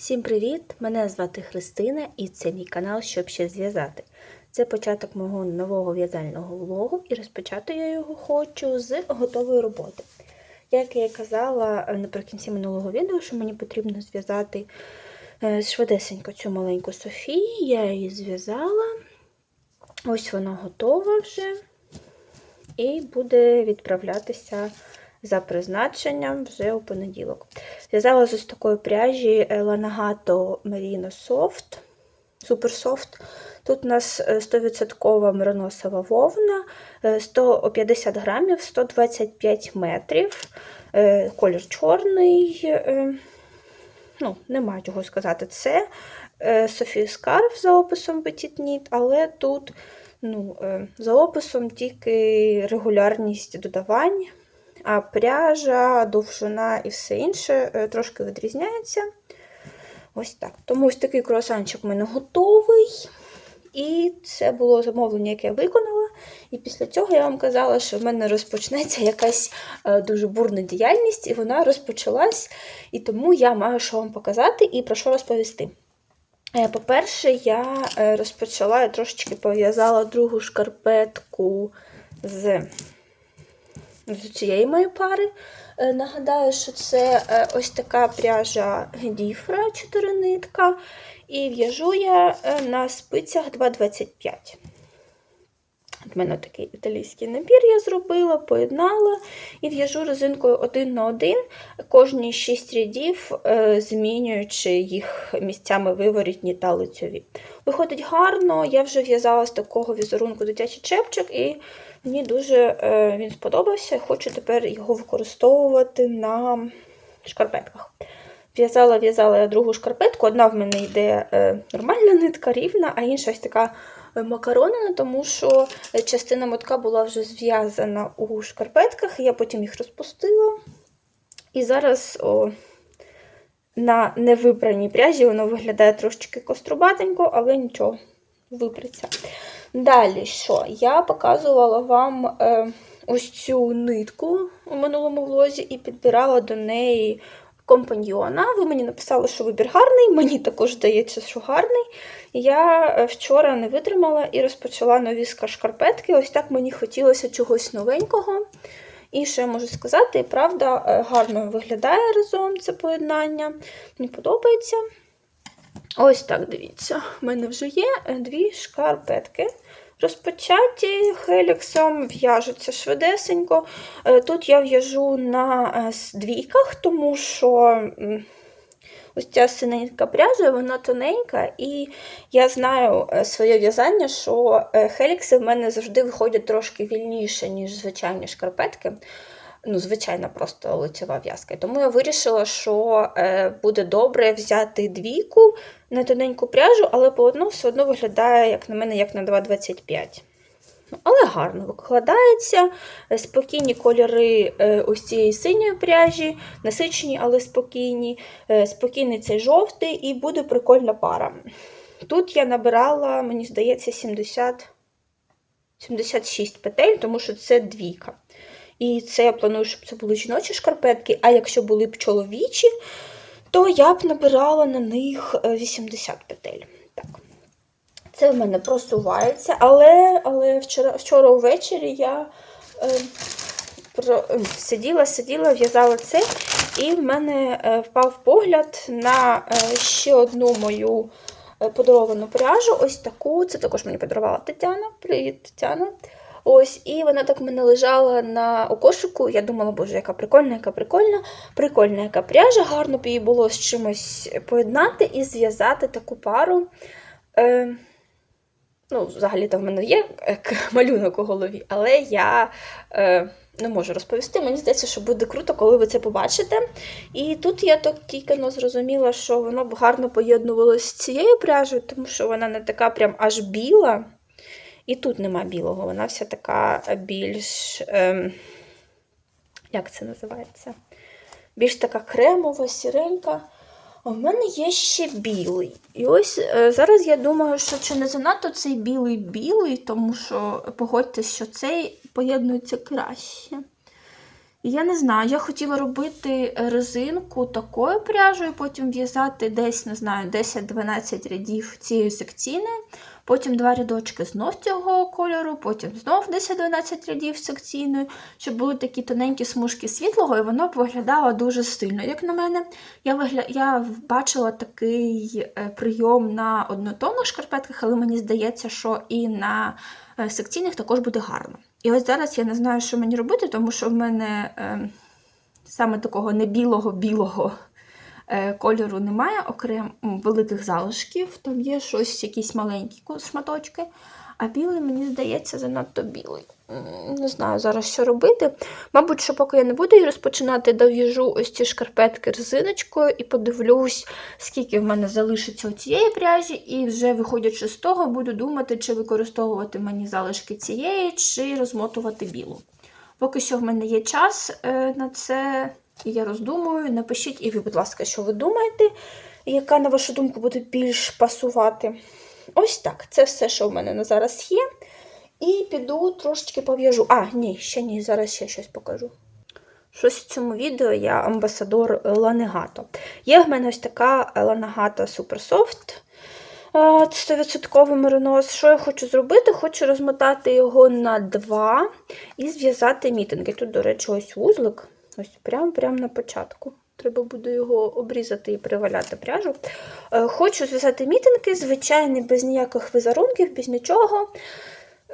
Всім привіт! Мене звати Христина і це мій канал Щоб ще зв'язати. Це початок мого нового в'язального влогу і розпочати я його хочу з готової роботи. Як я і казала е, наприкінці минулого відео, що мені потрібно зв'язати е, швидесенько цю маленьку Софію, я її зв'язала. Ось вона готова вже і буде відправлятися за призначенням вже у понеділок. Зв'язала з ось такої пряжі Lanagato Merino Soft, Super Soft. Тут у нас 100% мериносова вовна, е, 150 грамів, 125 метрів, е, колір чорний. е, Ну, нема чого сказати. Це Софія Скарф за описом Petit Knit, але тут ну, е, за описом тільки регулярність додавань, а пряжа, довжина і все інше е, трошки відрізняється. Ось так. Тому ось такий круасанчик у мене готовий. І це було замовлення, яке я виконала. І після цього я вам казала, що в мене розпочнеться якась е, дуже бурна діяльність, і вона розпочалась. І тому я маю що вам показати і про що розповісти. Е, По-перше, я розпочала, я трошечки пов'язала другу шкарпетку з, з цієї моєї пари. Е, Нагадаю, що це е, ось така пряжа Гедіфра 4 нитка. І в'яжу я е, на спицях 2,25. От мене такий італійський набір я зробила, поєднала і в'яжу резинкою один на один кожні 6 рядів, е, змінюючи їх місцями виворітні та лицьові. Виходить гарно, я вже в'язала з такого візерунку дитячий чепчик, і мені дуже е, він сподобався. Хочу тепер його використовувати на шкарпетках. В'язала, в'язала я другу шкарпетку. Одна в мене йде е, нормальна нитка, рівна, а інша ось така макаронина, тому що частина мотка була вже зв'язана у шкарпетках, я потім їх розпустила. І зараз о, на невипраній пряжі воно виглядає трошечки кострубатенько, але нічого, виприться. Далі, що? Я показувала вам е, ось цю нитку у минулому влозі і підбирала до неї компаньйона. Ви мені написали, що вибір гарний, мені також здається, що гарний. Я е, вчора не витримала і розпочала нові шкарпетки. Ось так мені хотілося чогось новенького. І що я можу сказати, правда, е, гарно виглядає разом це поєднання. Мені подобається. Ось так, дивіться, в мене вже є е, дві шкарпетки. Розпочаті хеліксом, в'яжуться швидесенько. Е, Тут я в'яжу на е, двійках, тому що ось ця синенька пряжа, вона тоненька, і я знаю е, своє в'язання, що хелікси в мене завжди виходять трошки вільніше, ніж звичайні шкарпетки. Ну, звичайна просто лицева в'язка. Тому я вирішила, що е, буде добре взяти двійку на тоненьку пряжу, але полотно все одно виглядає, як на мене, як на 2,25. Ну, Але гарно викладається. Спокійні кольори е, ось цієї синьої пряжі, насичені, але спокійні. Е, Спокійний цей жовтий, і буде прикольна пара. Тут я набирала, мені здається, 70, 76 петель, тому що це двійка. І це я планую, щоб це були жіночі шкарпетки, а якщо були б чоловічі, то я б набирала на них е, 80 петель. Так. Це в мене просувається, але, але вчора, вчора ввечері я е, про, е, сиділа, сиділа, в'язала це, і в мене е, впав погляд на е, ще одну мою е, подаровану пряжу. Ось таку. Це також мені подарувала Тетяна. Привіт, Тетяна. Ось, і вона так в мене лежала на у кошику. Я думала, боже, яка прикольна, яка прикольна, прикольна, яка пряжа, гарно б її було з чимось поєднати і зв'язати таку пару. Е, ну, взагалі-то в мене є малюнок у голові, але я е, не можу розповісти. Мені здається, що буде круто, коли ви це побачите. І тут я так тільки ну, зрозуміла, що воно б гарно поєднувалося з цією пряжею, тому що вона не така прям аж біла. І тут нема білого, вона вся така більш. Ем, як це називається? Більш така кремова, сіренька. А в мене є ще білий. І ось е, зараз я думаю, що чи не занадто цей білий-білий, тому що погодьтесь, що цей поєднується краще. Я не знаю, я хотіла робити резинку такою пряжею, потім в'язати десь, не знаю, 10-12 рядів цієї секційної, потім два рядочки знов цього кольору, потім знов 10-12 рядів секційної, щоб були такі тоненькі смужки світлого, і воно б виглядало дуже стильно. Як на мене, я, вигля... я бачила такий е, прийом на однотонних шкарпетках, але мені здається, що і на е, секційних також буде гарно. І ось зараз я не знаю, що мені робити, тому що в мене е, саме такого не білого-білого е, кольору немає, окрім великих залишків. Там є щось, якісь маленькі шматочки. А білий, мені здається, занадто білий. Не знаю зараз, що робити. Мабуть, що поки я не буду її розпочинати, дов'яжу ось ці шкарпетки резиночкою і подивлюсь, скільки в мене залишиться цієї пряжі, і вже виходячи з того, буду думати, чи використовувати мені залишки цієї, чи розмотувати білу. Поки що в мене є час е, на це, я роздумую. Напишіть і ви, будь ласка, що ви думаєте, яка, на вашу думку, буде більш пасувати. Ось так. Це все, що в мене на зараз є. І піду трошечки пов'яжу. А, ні, ще ні, зараз ще щось покажу. Щось в цьому відео я амбасадор Ланегато. Є в мене ось така Ланегато е, 100% меринос. Що я хочу зробити? Хочу розмотати його на два і зв'язати мітинги. Тут, до речі, ось вузлик. Ось прямо прям на початку. Треба буде його обрізати і приваляти пряжу. Е, Хочу зв'язати мітинги, звичайний, без ніяких візерунків, без нічого.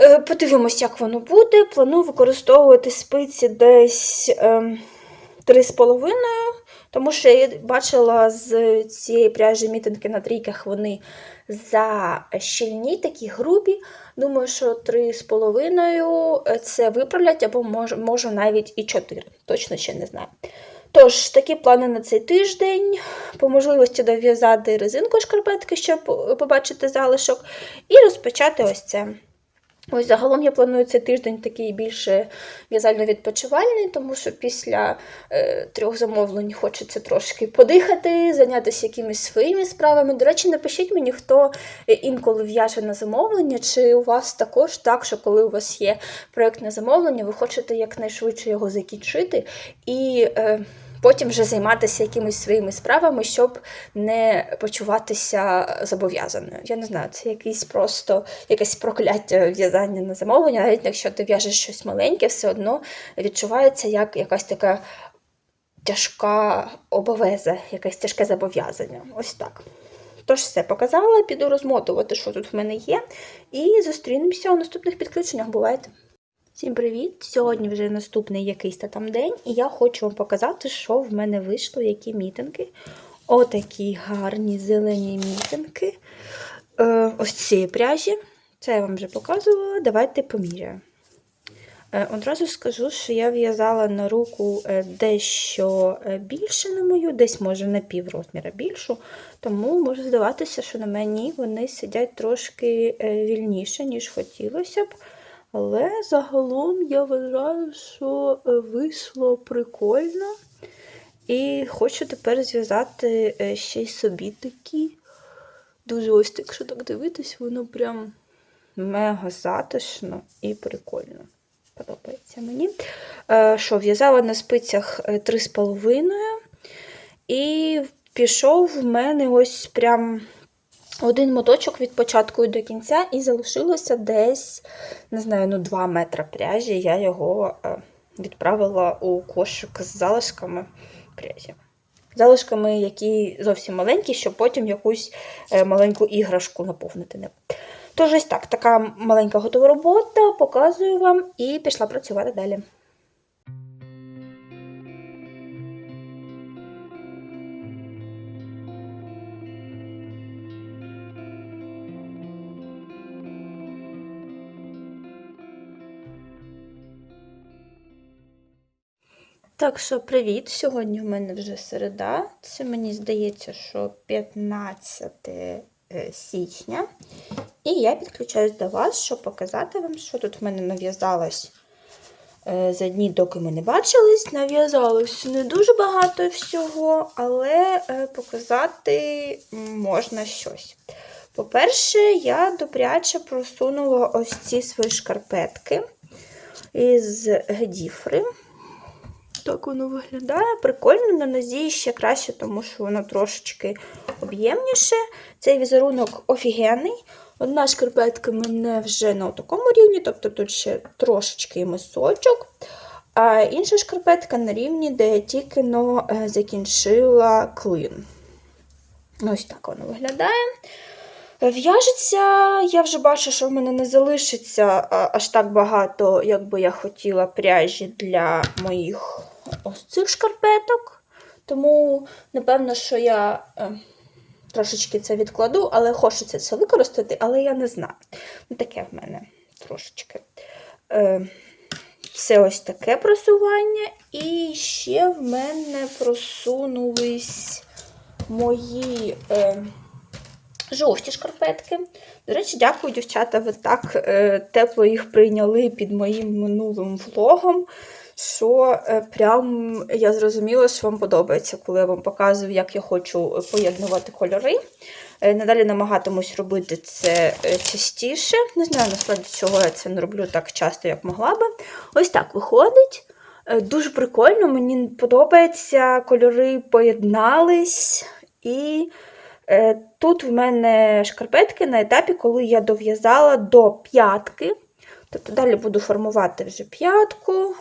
Е, Подивимось, як воно буде. Планую використовувати спиці десь ем, 3,5, тому що я бачила з цієї пряжі мітинги на трійках вони защільні, такі грубі. Думаю, що 3,5 це виправлять, або може навіть і 4. Точно ще не знаю. Тож, такі плани на цей тиждень. По можливості дов'язати резинку шкарпетки, щоб побачити залишок, і розпочати ось це. Ось загалом я планую цей тиждень такий більше в'язально-відпочивальний, тому що після е, трьох замовлень хочеться трошки подихати, зайнятися якимись своїми справами. До речі, напишіть мені, хто е, інколи в'яже на замовлення, чи у вас також так, що коли у вас є проєкт замовлення, ви хочете якнайшвидше його закінчити і. Е, Потім вже займатися якимись своїми справами, щоб не почуватися зобов'язаною. Я не знаю, це якийсь просто якесь прокляття в'язання на замовлення, навіть якщо ти в'яжеш щось маленьке, все одно відчувається як якась така тяжка обовеза, якесь тяжке зобов'язання. Ось так. Тож все показала, піду розмотувати, що тут в мене є, і зустрінемося у наступних підключеннях. Бувайте! Всім привіт! Сьогодні вже наступний якийсь та там день, і я хочу вам показати, що в мене вийшло, які мітинги. Отакі гарні зелені мітинги. Е, ось цієї пряжі. Це я вам вже показувала. Давайте поміряємо. Е, Одразу скажу, що я в'язала на руку е, дещо е, більше на мою, десь може на пів розміра більшу, тому може здаватися, що на мені вони сидять трошки е, вільніше, ніж хотілося б. Але загалом я вважаю, що е, вийшло прикольно. І хочу тепер зв'язати е, ще й собі такі. Дуже ось, так, якщо так дивитись, воно прям мега затишно і прикольно. Подобається мені. Е, Що, в'язала на спицях е, 3,5. І пішов в мене ось прям один моточок від початку до кінця, і залишилося десь, не знаю, ну 2 метри пряжі. Я його е, відправила у кошик з залишками пряжі. Залишками, які зовсім маленькі, щоб потім якусь е, маленьку іграшку наповнити. Тож ось так, така маленька готова робота, показую вам і пішла працювати далі. Так що привіт! Сьогодні в мене вже середа. Це мені здається, що 15 е, січня. І я підключаюсь до вас, щоб показати вам, що тут в мене нав'язалось е, за дні, доки ми не бачились. Нав'язалось не дуже багато всього, але е, показати можна щось. По-перше, я добряче просунула ось ці свої шкарпетки із гедіфри. Так воно виглядає. Прикольно на нозі ще краще, тому що воно трошечки об'ємніше. Цей візерунок офігенний. Одна шкарпетка мене вже на такому рівні, тобто тут ще трошечки мисочок. А інша шкарпетка на рівні, де я тільки но, е, закінчила клин. Ось так воно виглядає. В'яжеться, я вже бачу, що в мене не залишиться аж так багато, як би я хотіла пряжі для моїх ось цих шкарпеток. Тому, напевно, що я е, трошечки це відкладу, але хочеться це використати, але я не знаю. Ну, Таке в мене трошечки. Е, це ось таке просування. І ще в мене просунулись мої. Е, жовті шкарпетки. До речі, дякую, дівчата, ви так е, тепло їх прийняли під моїм минулим влогом. Що е, прям я зрозуміла, що вам подобається, коли я вам показую, як я хочу поєднувати кольори. Е, надалі намагатимусь робити це е, частіше. Не знаю, насправді, чого я це не роблю так часто, як могла би. Ось так виходить. Е, Дуже прикольно, мені подобається, кольори поєднались. І Е, Тут в мене шкарпетки на етапі, коли я дов'язала до п'ятки. Тобто далі буду формувати вже п'ятку.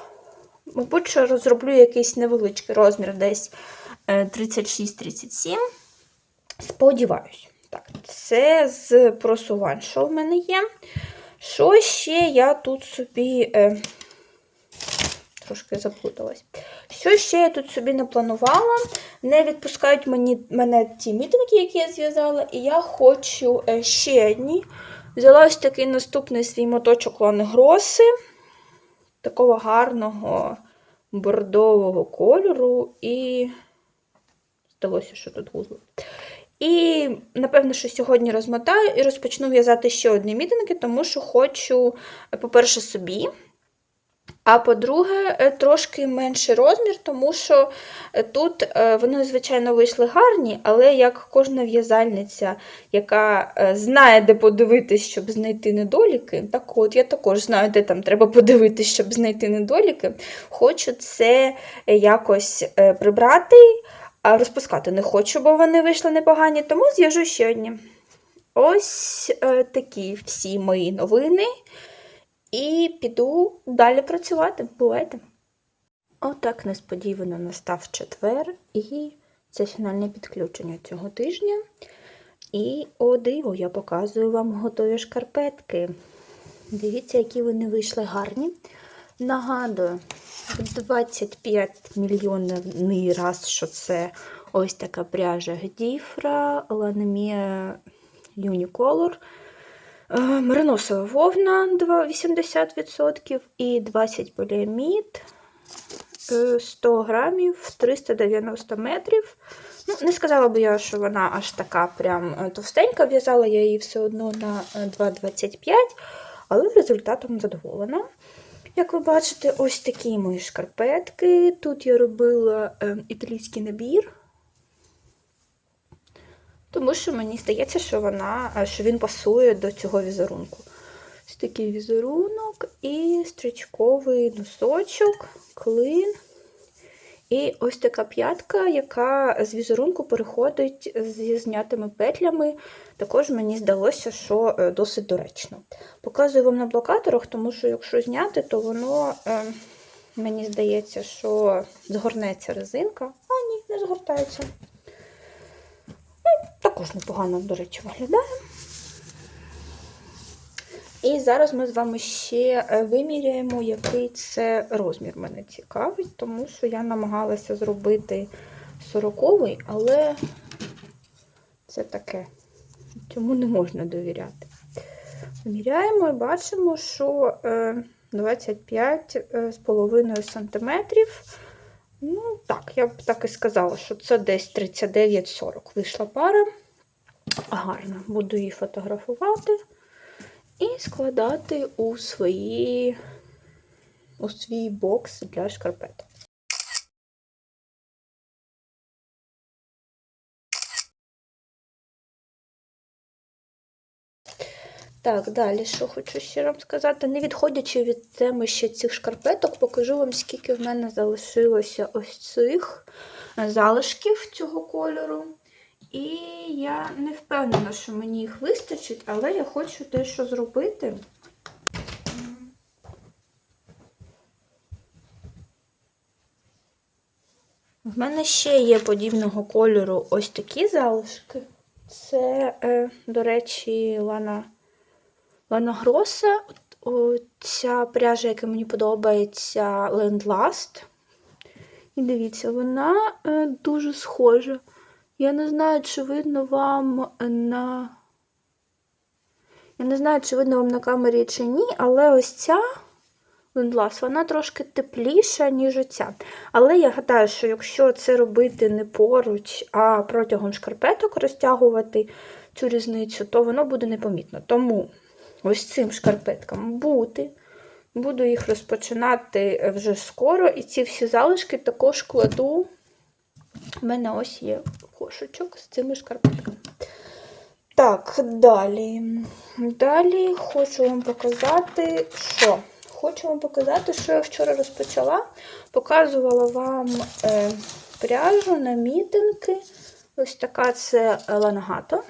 Мабуть, що розроблю якийсь невеличкий розмір, десь е, 36-37. Сподіваюсь. Так, це з просувань, що в мене є. Що ще я тут собі. Е, Трошки заплуталась. Що ще я тут собі не планувала? Не відпускають мені, мене ті мітинги, які я зв'язала, і я хочу е, ще одні. Взяла ось такий наступний свій моточок Лани Гроси, такого гарного бордового кольору, і здалося, що тут вузло. І, напевно, що сьогодні розмотаю і розпочну в'язати ще одні мітинги, тому що хочу, по-перше, собі. А по-друге, е, трошки менший розмір, тому що е, тут е, вони, звичайно, вийшли гарні, але як кожна в'язальниця, яка знає, де подивитись, щоб знайти недоліки, так от я також знаю, де там треба подивитись, щоб знайти недоліки, хочу це якось прибрати, а розпускати не хочу, бо вони вийшли непогані, тому зв'яжу ще одні. Ось такі всі мої новини. І піду далі працювати. Бувайте. Отак несподівано настав четвер, і це фінальне підключення цього тижня. І, о, диво, я показую вам готові шкарпетки. Дивіться, які вони вийшли гарні. Нагадую, 25 мільйонний раз, що це ось така пряжа Гдіфра, Ланемія Unicolor. Е, Мериносова вовна 80% і 20 поліамід 100 грамів 390 метрів. Ну, Не сказала б я, що вона аж така прям е, товстенька. В'язала я її все одно на 2,25, е, але результатом задоволена. Як ви бачите, ось такі мої шкарпетки. Тут я робила італійський набір. Тому що мені здається, що вона, е, що він пасує до цього візерунку. Ось такий візерунок і стрічковий носочок, клин. І ось така п'ятка, яка з візерунку переходить зі знятими петлями. Також мені здалося, що е, досить доречно. Показую вам на блокаторах, тому що, якщо зняти, то воно, е, мені здається, що згорнеться резинка. А, ні, не згортається. Також непогано, до речі, виглядає. І зараз ми з вами ще е, виміряємо, який це розмір мене цікавить, тому що я намагалася зробити 40-й, але це таке, цьому не можна довіряти. Виміряємо і бачимо, що 25,5 см. Ну, так, я б так і сказала, що це десь 39-40 вийшла пара. Гарно, буду її фотографувати і складати у свої, у свій бокс для шкарпеток. Так, далі, що хочу ще вам сказати. Не відходячи від теми ще цих шкарпеток, покажу вам, скільки в мене залишилося ось цих залишків цього кольору. І я не впевнена, що мені їх вистачить, але я хочу дещо зробити. В мене ще є подібного кольору ось такі залишки. Це, е, до речі, Лана, Лана Гроса. Ця пряжа, яка мені подобається, Land Last. І дивіться, вона е, дуже схожа. Я не знаю, чи видно вам на. Я не знаю, чи видно вам на камері чи ні, але ось ця Ліндлас, вона трошки тепліша, ніж оця. Але я гадаю, що якщо це робити не поруч, а протягом шкарпеток розтягувати цю різницю, то воно буде непомітно. Тому ось цим шкарпеткам бути. Буду їх розпочинати вже скоро, і ці всі залишки також кладу. У мене ось є кошечок з цими шкарпетками. Так, далі. Далі хочу вам показати, що. Хочу вам показати, що я вчора розпочала. Показувала вам е, пряжу на мітинги. Ось така це лангато.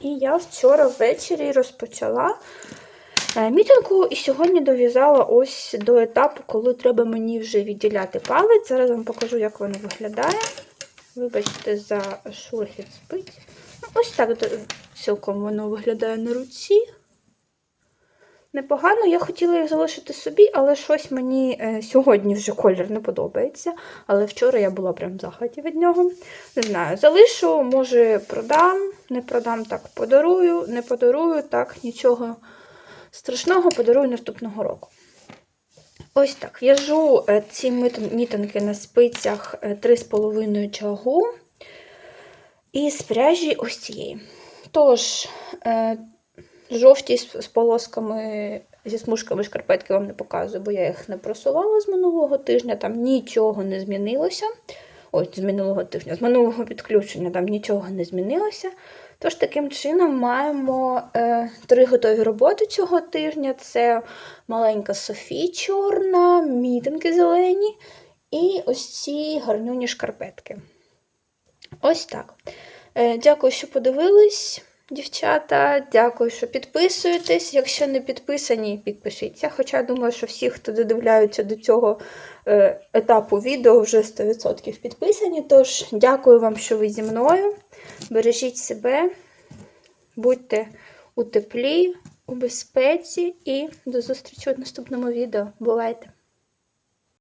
І я вчора ввечері розпочала е, мітинку і сьогодні дов'язала ось до етапу, коли треба мені вже відділяти палець. Зараз вам покажу, як воно виглядає. Вибачте, за шурхіт спить. Ну, Ось так цілком воно виглядає на руці. Непогано, я хотіла їх залишити собі, але щось мені е, сьогодні вже колір не подобається. Але вчора я була прям в захваті від нього. Не знаю, залишу, може продам, не продам так, подарую, не подарую, так, нічого страшного, подарую наступного року. Ось так. В'яжу е, ці мітинки на спицях 3,5 чагу і з пряжі ось цієї. Тож, е, жовті з полосками, зі смужками шкарпетки вам не показую, бо я їх не просувала з минулого тижня, там нічого не змінилося. Ось, з минулого тижня, з минулого підключення там нічого не змінилося. Тож, таким чином, маємо е, три готові роботи цього тижня: це маленька Софі чорна, мітинки зелені і ось ці гарнюні шкарпетки. Ось так. Е, дякую, що подивились. Дівчата, дякую, що підписуєтесь. Якщо не підписані, підпишіться. Хоча думаю, що всі, хто додивляються до цього е, етапу відео, вже 100% підписані. Тож, дякую вам, що ви зі мною. Бережіть себе, будьте у теплі, у безпеці і до зустрічі в наступному відео. Бувайте!